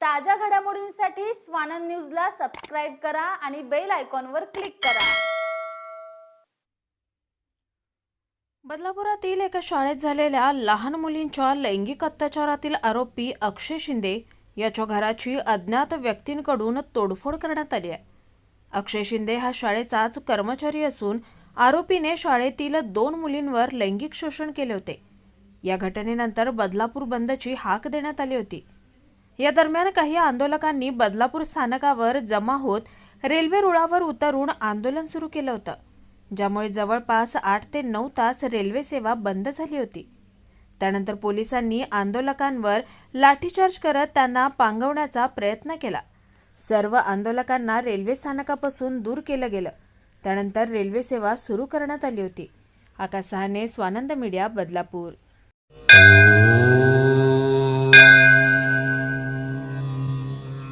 ताज्या घडामोडींसाठी स्वानंद न्यूजला सबस्क्राईब करा आणि बेल आयकॉनवर क्लिक करा. बदलापुरातील एका शाळेत झालेल्या लहान मुलींच्या लैंगिक अत्याचारातील आरोपी अक्षय शिंदे याच्या घराची अज्ञात व्यक्तींकडून तोडफोड करण्यात आली आहे. अक्षय शिंदे हा शाळेचाच कर्मचारी असून आरोपीने शाळेतील दोन मुलींवर लैंगिक शोषण केले होते. या घटनेनंतर बदलापूर बंदची हाक देण्यात आली होती. या दरम्यान काही आंदोलकांनी बदलापूर स्थानकावर जमा होत रेल्वे रुळावर उतरून आंदोलन सुरू केलं होतं ज्यामुळे जवळपास आठ ते नऊ तास रेल्वे सेवा बंद झाली होती. त्यानंतर पोलिसांनी आंदोलकांवर लाठीचार्ज करत त्यांना पांगवण्याचा प्रयत्न केला. सर्व आंदोलकांना रेल्वे स्थानकापासून दूर केलं गेलं. त्यानंतर रेल्वे सेवा सुरू करण्यात आली होती. Akash Sahane Swanand media Badlapur.